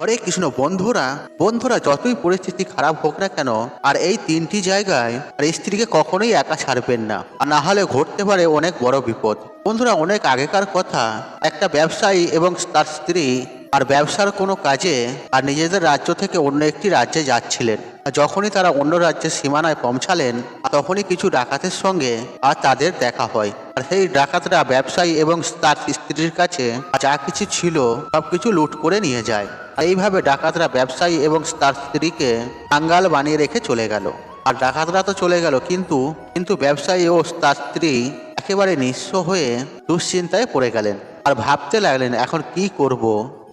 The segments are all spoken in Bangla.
হরে কৃষ্ণ, বন্ধুরা বন্ধুরা, যতই পরিস্থিতি খারাপ হোক না কেন, আর এই তিনটি জায়গায় আর স্ত্রীকে কখনোই একা ছাড়বেন না। আর না হলে ঘটতে পারে অনেক বড় বিপদ। বন্ধুরা, অনেক আগেকার কথা, একটা ব্যবসায়ী এবং তার স্ত্রী আর ব্যবসার কোনো কাজে আর নিজেদের রাজ্য থেকে অন্য একটি রাজ্যে যাচ্ছিলেন। যখনই তারা অন্য রাজ্যের সীমানায় পৌঁছালেন, তখনই কিছু ডাকাতের সঙ্গে আর তাদের দেখা হয়। আর সেই ডাকাতরা ব্যবসায়ী এবং তার স্ত্রীর কাছে যা কিছু ছিল, সবকিছু লুট করে নিয়ে যায়। এইভাবে ডাকাতরা ব্যবসায়ী এবং তার স্ত্রীকে কাঙ্গাল বানিয়ে রেখে চলে গেল। আর ডাকাতরা তো চলে গেল, কিন্তু কিন্তু ব্যবসায়ী ও তার স্ত্রী একেবারে নিঃস্ব হয়ে দুশ্চিন্তায় পড়ে গেলেন। আর ভাবতে লাগলেন, এখন কি করব।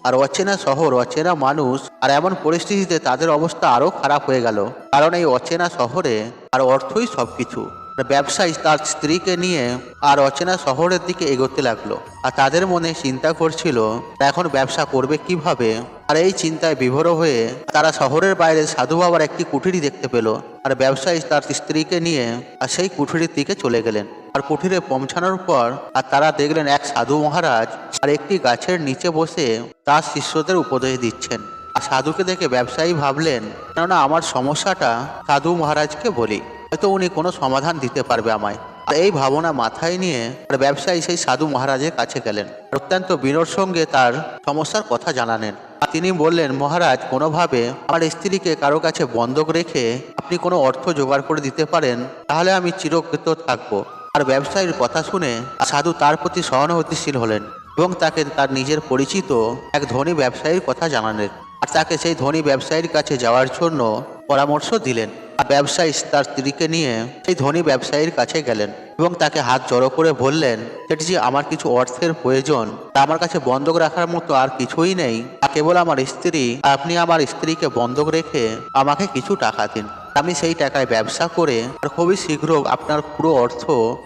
আর অচেনা শহর, অচেনা মানুষ আর এমন পরিস্থিতিতে তাদের অবস্থা আরও খারাপ হয়ে গেল। কারণ এই অচেনা শহরে আর অর্থই সবকিছু। আর ব্যবসায়ী তার স্ত্রীকে নিয়ে আর অচেনা শহরের দিকে এগোতে লাগল। আর তাদের মনে চিন্তা করছিল, এখন ব্যবসা করবে কীভাবে? আর এই চিন্তায় বিভোর হয়ে তারা শহরের বাইরে সাধু বাবার একটি কুঠিরি দেখতে পেল। আর ব্যবসায়ী তার স্ত্রীকে নিয়ে আর সেই কুঠিরির দিকে চলে গেলেন। আর কুঠিরে পৌঁছানোর পর আর তারা দেখলেন এক সাধু মহারাজ আর একটি গাছের নিচে বসে তার শিষ্যদের উপদেশ দিচ্ছেন। আর সাধুকে দেখে ব্যবসায়ী ভাবলেন, কেননা আমার সমস্যাটা সাধু মহারাজকে বলি। হয়তো উনি কোনো সমাধান দিতে পারবে আমায়। আর এই ভাবনা মাথায় নিয়ে আর ব্যবসায়ী সেই সাধু মহারাজের কাছে গেলেন। অত্যন্ত বিনর সঙ্গে তার সমস্যার কথা জানালেন। আর তিনি বললেন, মহারাজ, কোনোভাবে আমার স্ত্রীকে কারও কাছে বন্ধক রেখে আপনি কোনো অর্থ জোগাড় করে দিতে পারেন, তাহলে আমি চিরকৃত থাকব। আর ব্যবসায়ীর কথা শুনে সাধু তার প্রতি সহানুভূতিশীল হলেন। এবং তাকে তার নিজের পরিচিত এক ধনী ব্যবসায়ীর কথা জানালেন। আর তাকে সেই ধনী ব্যবসায়ীর কাছে যাওয়ার জন্য পরামর্শ দিলেন। আর ব্যবসায়ী তার স্ত্রীকে নিয়ে সেই ধনী ব্যবসায়ীর কাছে গেলেন এবং তাকে হাত জড়ো করে বললেন, সেটি যে আমার কিছু অর্থের প্রয়োজন, তা আমার কাছে বন্ধক রাখার মতো আর কিছুই নেই। কেবল আমার স্ত্রী, আপনি আমার স্ত্রীকে বন্ধক রেখে আমাকে কিছু টাকা দিন। আমি সেই টাকায় ব্যবসা করে খুবই শীঘ্র আপনার পুরো অর্থ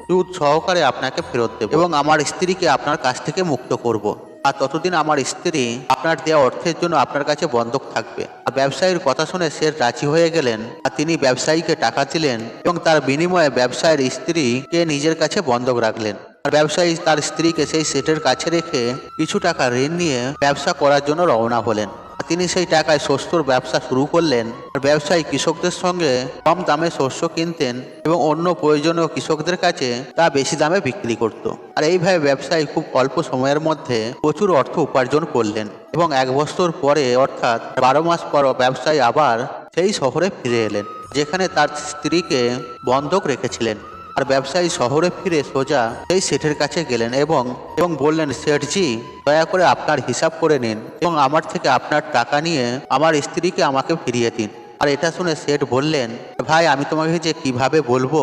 সুদ সহকারে আপনাকে ফেরত দেব এবং আমার স্ত্রীকে আপনার কাছ থেকে মুক্ত করব। আর ততদিন আমার স্ত্রী আপনার দেওয়া অর্থের জন্য আপনার কাছে বন্ধক থাকবে। আর ব্যবসায়ীর কথা শুনে সে রাজি হয়ে গেলেন। আর তিনি ব্যবসায়ীকে টাকা দিলেন এবং তার বিনিময়ে ব্যবসায়ীর স্ত্রীকে নিজের কাছে বন্ধক রাখলেন। আর ব্যবসায়ী তার স্ত্রীকে সেই সেটের কাছে রেখে কিছু টাকা ঋণ নিয়ে ব্যবসা করার জন্য রওনা হলেন। তিনি সেই টাকায় শস্যর ব্যবসা শুরু করলেন। আর ব্যবসায়ী কৃষকদের সঙ্গে কম দামে শস্য কিনতেন এবং অন্য প্রয়োজনীয় কৃষকদের কাছে তা বেশি দামে বিক্রি করত। আর এইভাবে ব্যবসায়ী খুব অল্প সময়ের মধ্যে প্রচুর অর্থ উপার্জন করলেন এবং এক বছর পরে অর্থাৎ বারো মাস পর ব্যবসায়ী আবার সেই শহরে ফিরে এলেন, যেখানে তার স্ত্রীকে বন্ধক রেখেছিলেন। আর ব্যবসায়ী শহরে ফিরে সোজা সেই শেঠের কাছে গেলেন এবং এবং বললেন, শেঠজি, দয়া করে আপনার হিসাব করে নিন এবং আমার থেকে আপনার টাকা নিয়ে আমার স্ত্রীকে আমাকে ফিরিয়ে দিন। আর এটা শুনে শেঠ বললেন, ভাই, আমি তোমাকে যে কীভাবে বলব,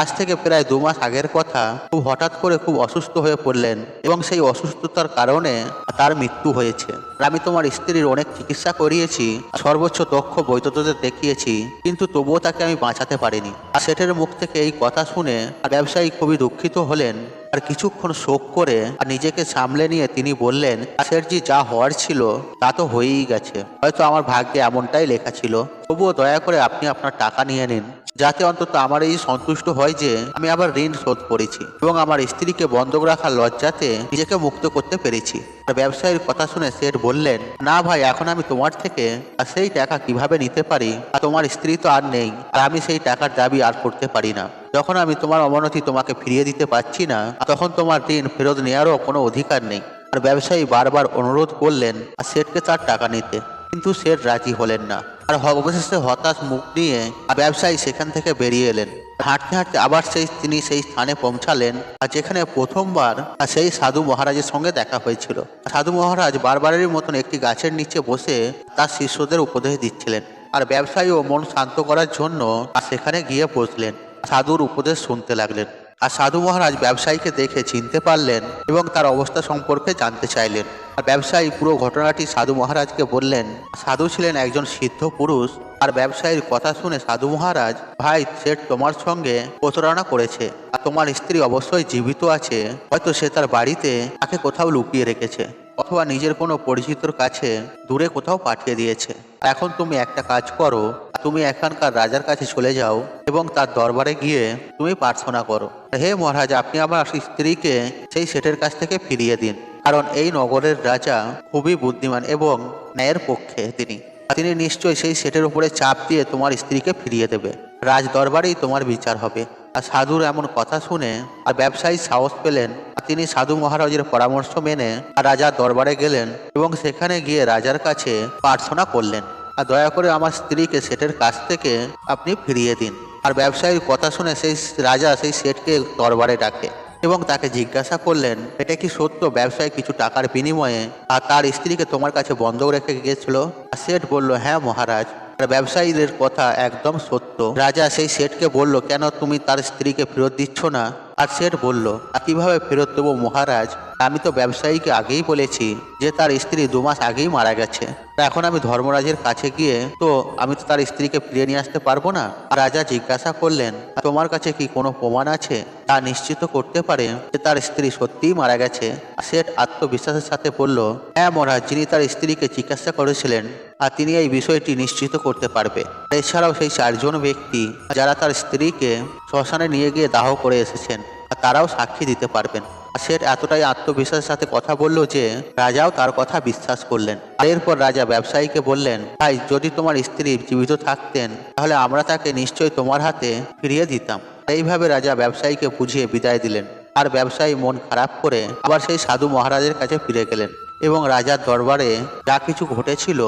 আজ থেকে প্রায় দু মাস আগের কথা। খুব হঠাৎ করে খুব অসুস্থ হয়ে পড়লেন এবং সেই অসুস্থতার কারণে তার মৃত্যু হয়েছে। আমি তোমার স্ত্রীর অনেক চিকিৎসা করিয়েছি, সর্বোচ্চ দক্ষ বৈদ্যুতদের দেখিয়েছি, কিন্তু তবুও তাকে আমি বাঁচাতে পারিনি। আর শেঠের মুখ থেকে এই কথা শুনে ব্যবসায়ী খুবই দুঃখিত হলেন। আর কিছুক্ষণ শোক করে আর নিজেকে সামলে নিয়ে তিনি বললেন, শেঠজি, যা হওয়ার ছিল তা তো হয়েই গেছে। হয়তো আমার ভাগ্যে এমনটাই লেখা ছিল। তবুও দয়া করে আপনি আপনার টাকা নিয়ে নিন। যাতে অন্তত আমার এই সন্তুষ্ট হয় যে আমি আবার ঋণ শোধ করেছি এবং আমার স্ত্রীকে বন্ধক রাখার লজ্জাতে নিজেকে মুক্ত করতে পেরেছি। আর ব্যবসায়ীর কথা শুনে শেঠ বললেন, না ভাই, এখন আমি তোমার থেকে আর সেই টাকা কীভাবে নিতে পারি? আর তোমার স্ত্রী তো আর নেই, আর আমি সেই টাকার দাবি আর করতে পারি না। যখন আমি তোমার অবনতি তোমাকে ফিরিয়ে দিতে পারছি না, তখন তোমার ঋণ ফেরত নেওয়ারও কোনো অধিকার নেই। আর ব্যবসায়ী বারবার অনুরোধ করলেন, আর শেঠকে তার টাকা নিতে। কিন্তু শেঠ রাজি হলেন না। আর অবশেষে হতাশ মুখ নিয়ে ব্যবসায়ী সেখান থেকে বেরিয়ে এলেন। হাঁটতে হাঁটতে আবার সেই তিনি সেই স্থানে পৌঁছালেন, আর যেখানে প্রথমবার সেই সাধু মহারাজের সঙ্গে দেখা হয়েছিল। সাধু মহারাজ বারবারের মতন একটি গাছের নিচে বসে তার শিষ্যদের উপদেশ দিচ্ছিলেন, আর ব্যবসায়ীও মন শান্ত করার জন্য সেখানে গিয়ে বসলেন সাধুর উপদেশ শুনতে লাগলেন। আর সাধু মহারাজ ব্যবসায়ীকে দেখে চিনতে পারলেন এবং তার অবস্থা সম্পর্কে জানতে চাইলেন। আর ব্যবসায়ী পুরো ঘটনাটি সাধু মহারাজকে বললেন, সাধু ছিলেন একজন সিদ্ধ পুরুষ, আর ব্যবসায়ীর কথা শুনে সাধু মহারাজ, ভাই, সেট তোমার সঙ্গে প্রতারণা করেছে, আর তোমার স্ত্রী অবশ্যই জীবিত আছে, হয়তো সে তার বাড়িতে তাকে কোথাও লুকিয়ে রেখেছে, অথবা নিজের কোনো পরিচিতর কাছে দূরে কোথাও পাঠিয়ে দিয়েছে। এখন তুমি একটা কাজ করো তুমি এখানকার রাজার কাছে চলে যাও এবং তার দরবারে গিয়ে তুমি প্রার্থনা করো। হে মহারাজ, আপনি আমার স্ত্রীকে সেই সেটের কাছ থেকে ফিরিয়ে দিন, কারণ এই নগরের রাজা খুবই বুদ্ধিমান এবং ন্যায়ের পক্ষে তিনি। তিনি নিশ্চয়ই সেই সেটের উপরে চাপ দিয়ে তোমার স্ত্রীকে ফিরিয়ে দেবে। রাজ দরবারেই তোমার বিচার হবে। আর সাধুর এমন কথা শুনে আর ব্যবসায়ী সাহস পেলেন, আর তিনি সাধু মহারাজের পরামর্শ মেনে রাজার দরবারে গেলেন এবং সেখানে গিয়ে রাজার কাছে প্রার্থনা করলেন। আর দয়া করে আমার স্ত্রীকে সেটের কাছ থেকে আপনি ফিরিয়ে দিন। আর ব্যবসায়ীর কথা শুনে সেই রাজা সেই সেটকে দরবারে ডাকে এবং তাকে জিজ্ঞাসা করলেন, এটা কি সত্য ব্যবসায়ী কিছু টাকার বিনিময়ে আর তার স্ত্রীকে তোমার কাছে বন্ধক রেখে গিয়েছিল? আর সেট বলল হ্যাঁ মহারাজ। আর ব্যবসায়ীদের কথা একদম সত্য। রাজা সেই সেটকে বলল, কেন তুমি তার স্ত্রীকে ফেরত দিচ্ছ না? আর বলল, "আর কীভাবে ফেরত দেবো মহারাজ? আমি তো ব্যবসায়ীকে আগেই বলেছি যে তার স্ত্রী দু মাস আগেই মারা গেছে। এখন আমি ধর্মরাজের কাছে গিয়ে, তো আমি তো তার স্ত্রীকে ফিরিয়ে নিয়ে আসতে পারব না? রাজা জিজ্ঞাসা করলেন তোমার কাছে কি কোনো প্রমাণ আছে তা নিশ্চিত করতে পারে যে তার স্ত্রী সত্যিই মারা গেছে? সেট আত্মবিশ্বাসের সাথে বলল হ্যাঁ মহারাজ, যিনি তার স্ত্রীকে জিজ্ঞাসা করেছিলেন আর তিনি এই বিষয়টি নিশ্চিত করতে পারবে। এছাড়াও সেই চারজন ব্যক্তি যারা তার স্ত্রীকে শ্মশানে নিয়ে গিয়ে দাহ করে এসেছেন তারাও সাক্ষী দিতে পারবেন। আর সেট এতটাই আত্মবিশ্বাসের সাথে কথা বলল যে, রাজাও তার কথা বিশ্বাস করলেন। এরপর রাজা ব্যবসায়ীকে বললেন, ভাই, যদি তোমার স্ত্রী জীবিত থাকতেন, তাহলে আমরা তাকে নিশ্চয়ই তোমার হাতে ফিরিয়ে দিতাম। এইভাবে রাজা ব্যবসায়ীকে বুঝিয়ে বিদায় দিলেন। আর ব্যবসায়ী মন খারাপ করে আবার সেই সাধু মহারাজের কাছে ফিরে গেলেন। এবং রাজার দরবারে যা কিছু ঘটেছিল,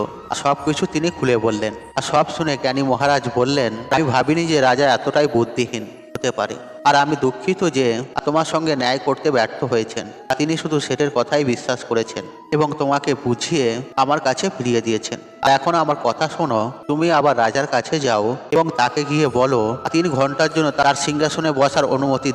সব কিছু তিনি খুলে বললেন। আর সব শুনে জ্ঞানী মহারাজ বললেন, আমি ভাবিনি যে রাজা এতটাই বুদ্ধিহীন হতে পারে। আর আমি দুঃখিত যে তোমার সঙ্গে ন্যায় করতে ব্যর্থ হয়েছেন। তিনি শুধু সেটের কথাই বিশ্বাস করেছেন এবং তোমাকে বুঝিয়ে আমার কাছে ফিরিয়ে দিয়েছেন। এখন আমার কথা শোনো, তুমি আবার রাজার কাছে যাও এবং তাকে গিয়ে বলো, তিন ঘণ্টার জন্য তার সিংহাসনে বসার অনুমতি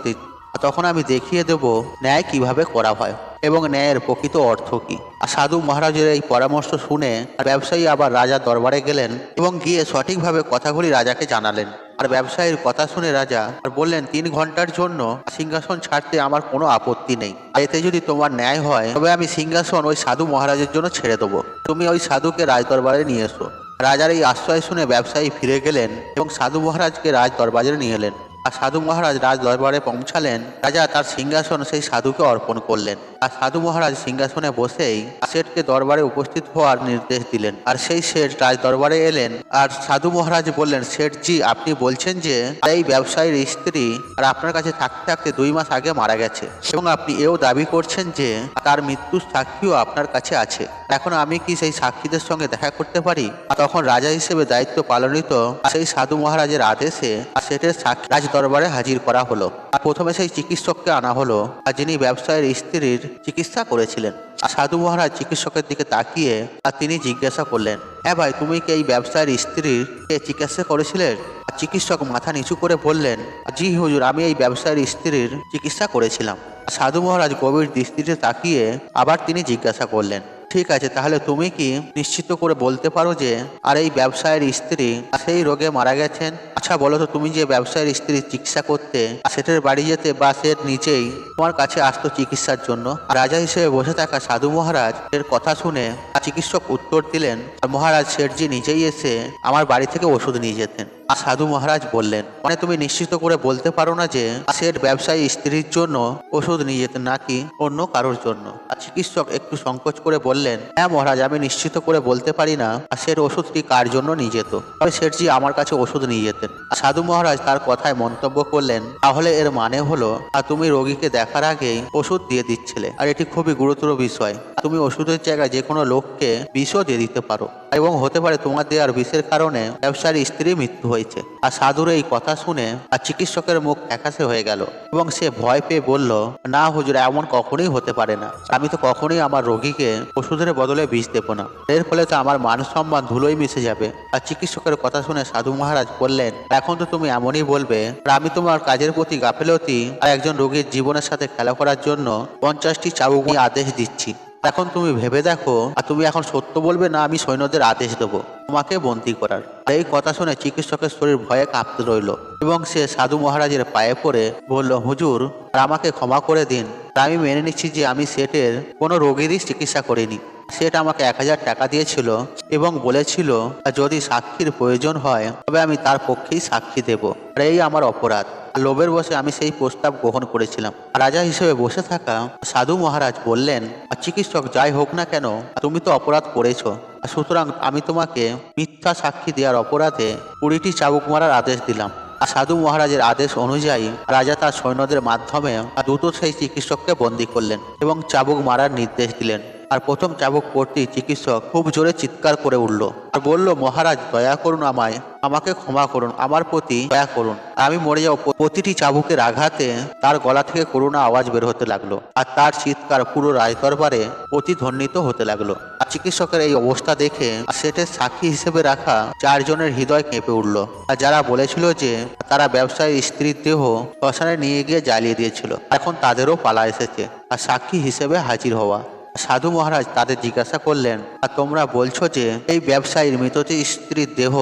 তখন আমি দেখিয়ে দেব ন্যায় কীভাবে করা হয় এবং ন্যায়ের প্রকৃত অর্থ কি। আর সাধু মহারাজের এই পরামর্শ শুনে ব্যবসায়ী আবার রাজার দরবারে গেলেন এবং গিয়ে সঠিকভাবে কথাগুলি রাজাকে জানালেন। আর ব্যবসায়ীর কথা শুনে রাজা আর বললেন, তিন ঘণ্টার জন্য সিংহাসন ছাড়তে আমার কোনো আপত্তি নেই। আর এতে যদি তোমার ন্যায় হয়, তবে আমি সিংহাসন ওই সাধু মহারাজের জন্য ছেড়ে দেবো। তুমি ওই সাধুকে রাজ দরবারে নিয়ে এসো। রাজার এই আশ্রয় শুনে ব্যবসায়ী ফিরে গেলেন এবং সাধু মহারাজকে রাজ দরবারে নিয়ে এলেন। সাধু মহারাজ রাজ দরবারে পৌঁছালেন। রাজা তার সিংহাসন সেই সাধুকে অর্পণ করলেন। আর সাধু মহারাজ সিংহাসনে বসেই শেঠকে দরবারে উপস্থিত হওয়ার নির্দেশ দিলেন। আর সেই শেঠ রাজ দরবারে এলেন। আর সাধু মহারাজ বললেন, শেঠজি, আপনি বলছেন যে, এই ব্যবসায়ীর স্ত্রী আর আপনার কাছে থাকতে থাকতে দুই মাস আগে মারা গেছে। এবং আপনি এও দাবি করছেন যে, তার মৃত্যুর সাক্ষীও আপনার কাছে আছে। এখন আমি কি সেই সাক্ষীদের সঙ্গে দেখা করতে পারি? আর তখন রাজা হিসেবে দায়িত্ব পালনিত সেই সাধু মহারাজের আদেশে আর সেটের সাক্ষী রাজ দরবারে হাজির করা হলো। আর প্রথমে সেই চিকিৎসককে আনা হলো আর যিনি ব্যবসায়ীর স্ত্রীর চিকিৎসা করেছিলেন। আর সাধু মহারাজ চিকিৎসকের দিকে তাকিয়ে আর তিনি জিজ্ঞাসা করলেন হ্যাঁ ভাই, তুমি কি এই ব্যবসায়ীর স্ত্রীর চিকিৎসা করেছিলেন আর চিকিৎসক মাথা নিচু করে বললেন, জি হুজুর, আমি এই ব্যবসায়ীর স্ত্রীর চিকিৎসা করেছিলাম। সাধু মহারাজ গভীর দৃষ্টিতে তাকিয়ে আবার তিনি জিজ্ঞাসা করলেন ঠিক আছে, তাহলে তুমি কি নিশ্চিত করে বলতে পারো যে, আর এই ব্যবসায়ের স্ত্রী সেই রোগে মারা গেছেন? আচ্ছা বলো তো তুমি যে ব্যবসায়ের স্ত্রী চিকিৎসা করতে, সেটের বাড়ি যেতে বা সেট নিজেই তোমার কাছে আসতো চিকিৎসার জন্য? রাজা হিসেবে বসে থাকা সাধু মহারাজ এর কথা শুনে চিকিৎসক উত্তর দিলেন, আর মহারাজ শেঠজি নিজেই এসে আমার বাড়ি থেকে ওষুধ নিয়ে যেতেন। আর সাধু মহারাজ বললেন মানে তুমি নিশ্চিত করে বলতে পারো না যে সেট ব্যবসায়ী স্ত্রীর জন্য ওষুধ নিয়ে যেতেন নাকি অন্য কারোর জন্য? আর চিকিৎসক একটু সংকোচ করে বললেন হ্যাঁ মহারাজ, আমি নিশ্চিত করে বলতে পারি না সেট ওষুধটি কার জন্য নিয়ে যেত? তবে শেঠজি আমার কাছে ওষুধ নিয়ে যেতেন। সাধু মহারাজ তার কথায় মন্তব্য করলেন, তাহলে এর মানে হলো তুমি রোগীকে দেখার আগেই ওষুধ দিয়ে দিচ্ছিলে, আর এটি খুবই গুরুতর বিষয়। তুমি ওষুধের জায়গায় যে কোনো লোককে বিষও দিয়ে দিতে পারো। এবং হতে পারে তোমার দেওয়ার বিষের কারণে ব্যবসার স্ত্রী মৃত্যু হয়েছে। আর সাধুর এই কথা শুনে আর চিকিৎসকের মুখ একাশে হয়ে গেল এবং সে ভয় পেয়ে বলল, না হুজুর, এমন কখনোই হতে পারে না। আমি তো কখনোই আমার রোগীকে ওষুধের বদলে বিষ দেবো না। এর ফলে তো আমার মান সম্মান ধুলোই মিশে যাবে। আর চিকিৎসকের কথা শুনে সাধু মহারাজ বললেন, এখন তো তুমি এমনই বলবে আমি তোমার কাজের প্রতি গাফেলতি আর একজন রোগীর জীবনের সাথে খেলা করার জন্য পঞ্চাশটি চাবুক আদেশ দিচ্ছি। এখন তুমি ভেবে দেখো, আর তুমি এখন সত্য বলবে, না আমি সৈন্যদের আদেশ দেবো তোমাকে বন্দি করার। এই কথা শুনে চিকিৎসকের শরীর ভয়ে কাঁপতে রইল, এবং সে সাধু মহারাজের পায়ে পড়ে বলল, হুজুর, আর আমাকে ক্ষমা করে দিন আমি মেনে নিচ্ছি যে আমি সেটের কোনো রোগীরই চিকিৎসা করিনি। সেট আমাকে এক হাজার টাকা দিয়েছিল এবং বলেছিল, যদি সাক্ষীর প্রয়োজন হয়, তবে আমি তার পক্ষেই সাক্ষী দেব। আর এই আমার অপরাধ। লোভের বসে আমি সেই প্রস্তাব গ্রহণ করেছিলাম। রাজা হিসেবে বসে থাকা সাধু মহারাজ বললেন, "আর চিকিৎসক যাই হোক না কেন, তুমি তো অপরাধ করেছ। সুতরাং আমি তোমাকে মিথ্যা সাক্ষী দেওয়ার অপরাধে কুড়িটি চাবুক মারার আদেশ দিলাম। আর সাধু মহারাজের আদেশ অনুযায়ী রাজা তার সৈন্যদের মাধ্যমে দ্রুত সেই চিকিৎসককে বন্দী করলেন এবং চাবুক মারার নির্দেশ দিলেন। আর প্রথম চাবুক পড়তেই চিকিৎসক খুব জোরে চিৎকার করে উঠল আর বলল, মহারাজ, দয়া করুন আমায়। আমাকে ক্ষমা করুন। আমার প্রতি দয়া করুন। আমি মরে যাও প্রতিটি চাবুকের আঘাতে তার গলা থেকে করুণা আওয়াজ বের হতে লাগল আর তার চিৎকার পুরো রাজদরবারে প্রতিধ্বনিত হতে লাগল। আর চিকিৎসকের এই অবস্থা দেখে সেটের সাক্ষী হিসেবে রাখা চারজনের হৃদয় কেঁপে উঠল। আর যারা বলেছিল যে তারা ব্যবসায়ী, স্ত্রীর দেহ শ্মশানে নিয়ে গিয়ে জ্বালিয়ে দিয়েছিল, এখন তাদেরও পালা এসেছে। আর সাক্ষী হিসেবে হাজির হওয়া। সাধু মহারাজ তাদের জিজ্ঞাসা করলেন, আর তোমরা বলছো যে, এই ব্যবসায়ীর মৃতটি স্ত্রীর দেহ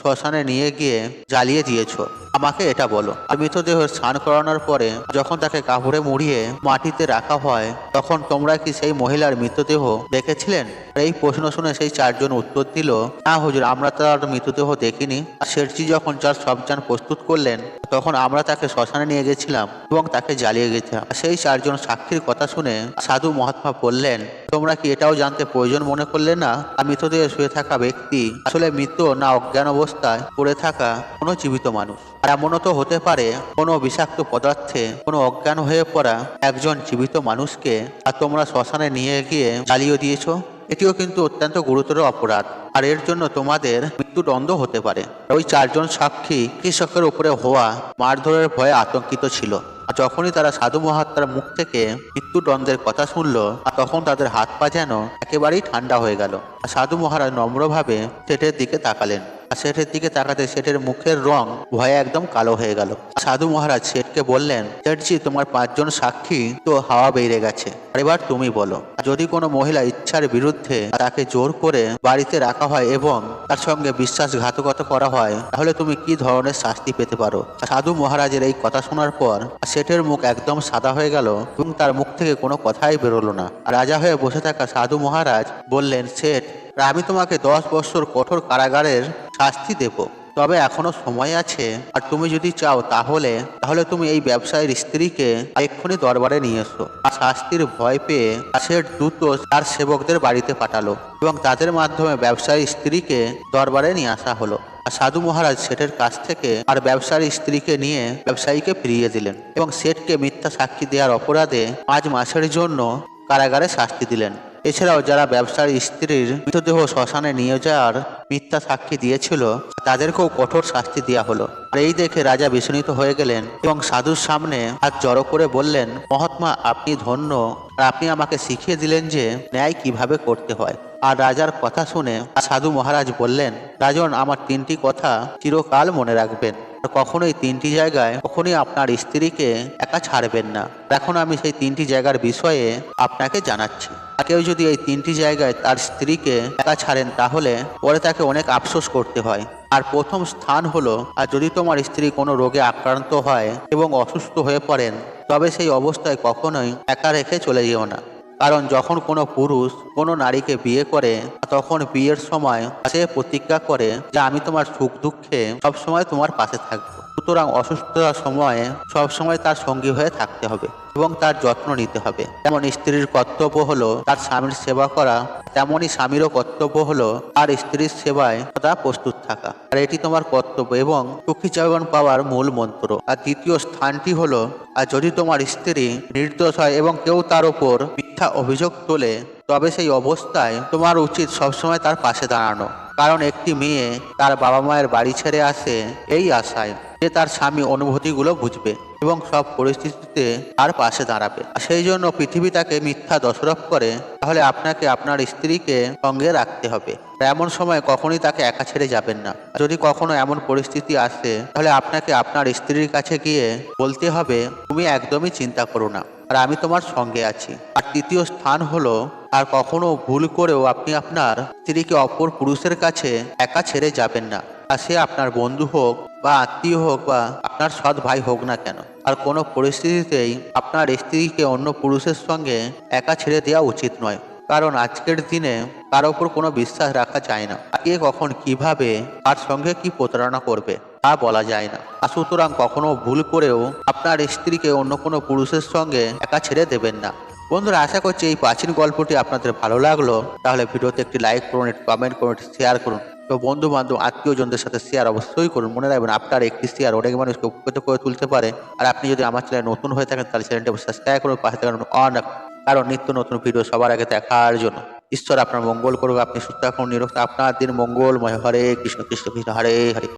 শ্মশানে নিয়ে গিয়ে জ্বালিয়ে দিয়েছ? আমাকে এটা বলো। আর মৃতদেহ স্নান করানোর পরে যখন তাকে কাপড়ে মুড়িয়ে মাটিতে রাখা হয়, তখন তোমরা কি সেই মহিলার মৃতদেহ দেখেছিলেন? এই প্রশ্ন শুনে সেই চারজন উত্তর দিল, না হুজুর, আমরা তার মৃতদেহ দেখিনি। আর শেঠজি যখন যার সবজান প্রস্তুত করলেন, তখন আমরা তাকে শ্মশানে নিয়ে গেছিলাম এবং তাকে জ্বালিয়ে গেছিলাম। সেই চারজন সাক্ষীর কথা শুনে সাধু মহাত্মা বললেন, তোমরা কি এটাও জানতে প্রয়োজন মনে করলে না? আর মৃতদেহে শুয়ে থাকা ব্যক্তি। আসলে মৃত না অজ্ঞান অবস্থায় পড়ে থাকা কোনো জীবিত মানুষ। আর এমনও হতে পারে, কোনো বিষাক্ত পদার্থে কোনো অজ্ঞান হয়ে পড়া একজন জীবিত মানুষকে আর তোমরা শ্মশানে নিয়ে গিয়ে জ্বালিয়ে দিয়েছ? এটিও কিন্তু অত্যন্ত গুরুতর অপরাধ। আর এর জন্য তোমাদের মৃত্যুদণ্ড হতে পারে। ওই চারজন সাক্ষী কৃষকের উপরে হওয়া মারধরের ভয়ে আতঙ্কিত ছিল। আর যখনই তারা সাধু মহাত্মার মুখ থেকে মৃত্যুদণ্ডের কথা শুনল, আর তখন তাদের হাত পা যেন একেবারেই ঠান্ডা হয়ে গেল। আর সাধু মহারাজ নম্রভাবে সেটের দিকে তাকালেন। সেটের দিকে তাকাতে শেঠের মুখের রং ভয়ে একদম কালো হয়ে গেল। সাধু মহারাজ শেঠকে বললেন, শেঠজি, তোমার পাঁচজন সাক্ষী তো হাওয়া বেড়ে গেছে। এবার তুমি বলো, যদি কোনো মহিলা ইচ্ছার বিরুদ্ধে তাকে জোর করে বাড়িতে রাখা হয় এবং তার সঙ্গে বিশ্বাসঘাতকতা করা হয়, তাহলে তুমি কি ধরনের শাস্তি পেতে পারো? সাধু মহারাজের এই কথা শোনার পর শেঠের মুখ একদম সাদা হয়ে গেল এবং তার মুখ থেকে কোনো কথাই বেরোলো না। রাজা হয়ে বসে থাকা সাধু মহারাজ বললেন, শেঠ আমি তোমাকে দশ বছর কঠোর কারাগারের শাস্তি দেব। তবে এখনও সময় আছে। আর তুমি যদি চাও তাহলে তাহলে তুমি এই ব্যবসায়ীর স্ত্রীকে এক্ষুনি দরবারে নিয়ে এসো। আর শাস্তির ভয় পেয়ে শেঠ দ্রুত তার সেবকদের বাড়িতে পাঠালো এবং তাদের মাধ্যমে ব্যবসায়ীর স্ত্রীকে দরবারে নিয়ে আসা হলো। আর সাধু মহারাজ শেঠের কাছ থেকে আর ব্যবসায়ীর স্ত্রীকে নিয়ে ব্যবসায়ীকে ফিরিয়ে দিলেন এবং শেঠকে মিথ্যা সাক্ষী দেওয়ার অপরাধে পাঁচ মাসের জন্য কারাগারে শাস্তি দিলেন। এছাড়াও যারা ব্যবসার স্ত্রীর মৃতদেহ শ্মশানে নিয়ে যাওয়ার মিথ্যা সাক্ষী দিয়েছিল, তাদেরকেও কঠোর শাস্তি দেওয়া হলো। আর এই দেখে রাজা বিস্মিত হয়ে গেলেন এবং সাধুর সামনে হাত জড়ো করে বললেন, মহাত্মা, আপনি ধন্য। আর আপনি আমাকে শিখিয়ে দিলেন যে ন্যায় কীভাবে করতে হয়। আর রাজার কথা শুনে সাধু মহারাজ বললেন, রাজন, আমার তিনটি কথা চিরকাল মনে রাখবেন। কখনোই তিনটি জায়গায় কখনোই আপনার স্ত্রীকে একা ছাড়বেন না। এখন আমি সেই তিনটি জায়গার বিষয়ে আপনাকে জানাচ্ছি। কেউ যদি এই তিনটি জায়গায় তার স্ত্রীকে একা ছাড়েন তাহলে পরে তাকে অনেক আফসোস করতে হয়। আর প্রথম স্থান হলো, আর যদি তোমার স্ত্রী কোনো রোগে আক্রান্ত হয় এবং অসুস্থ হয়ে পড়েন, তবে সেই অবস্থায় কখনোই একা রেখে চলে যেও না। কারণ যখন কোনো পুরুষ কোনো নারীকে বিয়ে করে, তখন বিয়ের সময় সে প্রতিজ্ঞা করে যে, আমি তোমার সুখ দুঃখে সবসময় তোমার পাশে থাকব। সুতরাং অসুস্থতার সময়ে সবসময় তার সঙ্গী হয়ে থাকতে হবে এবং তার যত্ন নিতে হবে। যেমন স্ত্রীর কর্তব্য হলো তার স্বামীর সেবা করা তেমনই স্বামীরও কর্তব্য হলো তার স্ত্রীর সেবায় সদা প্রস্তুত থাকা। আর এটি তোমার কর্তব্য এবং সুখী জীবন পাওয়ার মূল মন্ত্র। আর দ্বিতীয় স্থানটি হলো, আর যদি তোমার স্ত্রী নির্দোষ হয় এবং কেউ তার ওপর মিথ্যা অভিযোগ তোলে, তবে সেই অবস্থায় তোমার উচিত সবসময় তার পাশে দাঁড়ানো। কারণ একটি মেয়ে তার বাবা মায়ের বাড়ি ছেড়ে আসে এই আশায়। যে তার স্বামী অনুভূতিগুলো বুঝবে এবং সব পরিস্থিতিতে তার পাশে দাঁড়াবে। সেই জন্য পৃথিবী তাকে মিথ্যা দোষারোপ করে, তাহলে আপনাকে আপনার স্ত্রীকে সঙ্গে রাখতে হবে। এমন সময় কখনই তাকে একা ছেড়ে যাবেন না। যদি কখনো এমন পরিস্থিতি আসে, তাহলে আপনাকে আপনার স্ত্রীর কাছে গিয়ে বলতে হবে, তুমি একদমই চিন্তা করো না, আর আমি তোমার সঙ্গে আছি। আর তৃতীয় স্থান হলো, আর কখনো ভুল করেও আপনি আপনার স্ত্রীকে অপর পুরুষের কাছে একা ছেড়ে যাবেন না। আর সে আপনার বন্ধু হোক বা আত্মীয় হোক বা আপনার সৎ ভাই হোক না কেন, আর কোনো পরিস্থিতিতেই আপনার স্ত্রীকে অন্য পুরুষের সঙ্গে একা ছেড়ে দেওয়া উচিত নয়। কারণ আজকের দিনে কারও উপর কোনো বিশ্বাস রাখা যায় না কে কখন কীভাবে তার সঙ্গে কি প্রতারণা করবে তা বলা যায় না। আর সুতরাং কখনো ভুল করেও আপনার স্ত্রীকে অন্য কোনো পুরুষের সঙ্গে একা ছেড়ে দেবেন না। বন্ধুরা, আশা করছি এই প্রাচীন গল্পটি আপনাদের ভালো লাগল। তাহলে ভিডিওতে একটি লাইক করুন, একটি কমেন্ট করুন, একটি শেয়ার করুন। তো বন্ধু বান্ধব আত্মীয়জনদের সাথে শেয়ার অবশ্যই করুন। মনে রাখবেন, আপনার একটি শেয়ার অনেক মানুষকে উপকৃত করে তুলতে পারে। আর আপনি যদি আমার চ্যানেল নতুন হয়ে থাকেন, তাহলে চ্যানেলটি সাবস্ক্রাইব করুন, পাশে থাকুন অন। কারণ নিত্য নতুন ভিডিও সবার আগে দেখার জন্য। ঈশ্বর আপনার মঙ্গল করুক, আপনি সুস্থ থাকুন নিরক্ত আপনার দিন মঙ্গলময়। হরে কৃষ্ণ কৃষ্ণ কৃষ্ণ, হরে হরে।